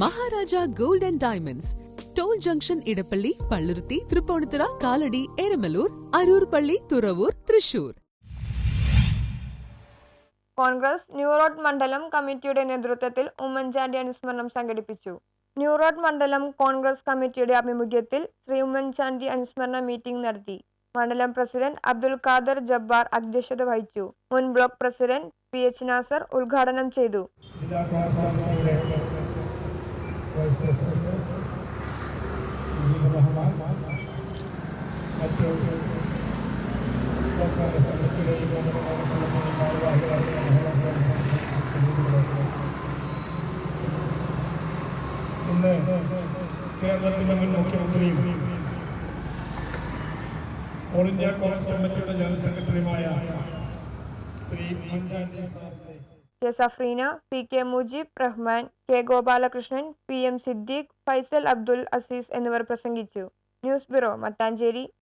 Maharaja gold and diamonds. Toll junction Edappally Palluruthy Tripunithura Kalady Eramalloor Aroor പള്ളി തുറവൂർ തൃശൂർ. കോൺഗ്രസ് ന്യൂറോഡ് മണ്ഡലം കമ്മിറ്റിയുടെ നേതൃത്വത്തിൽ ഉമ്മൻചാണ്ടി അനുസ്മരണം സംഘടിപ്പിച്ചു. ന്യൂറോഡ് മണ്ഡലം കോൺഗ്രസ് കമ്മിറ്റിയുടെ ആഭിമുഖ്യത്തിൽ ശ്രീ ഉമ്മൻചാണ്ടി അനുസ്മരണ മീറ്റിംഗ് നടത്തി. മണ്ഡലം പ്രസിഡന്റ് അബ്ദുൽ ഖാദർ ജബ്ബാർ അധ്യക്ഷത വഹിച്ചു. മുൻ block president P H Nasar ഉദ്ഘാടനം ചെയ്തു. വൈസ് പ്രസിഡന്റ് മുജീബ് കേരളത്തിലെ മുൻ മുഖ്യമന്ത്രിയും ഓൾ ഇന്ത്യ കോൺഗ്രസ് കമ്മിറ്റിയുടെ ജനറൽ സെക്രട്ടറിയുമായ ശ്രീ ഉമ്മൻചാണ്ടി സാറിന്റെ K Safreena P K Mujeeb Rahman K Gopalakrishnan P M Siddique Faisal Abdul Azeez എന്നിവർ പ്രസംഗിച്ചു ന്യൂസ് ബ്യൂറോ മട്ടാഞ്ചേരി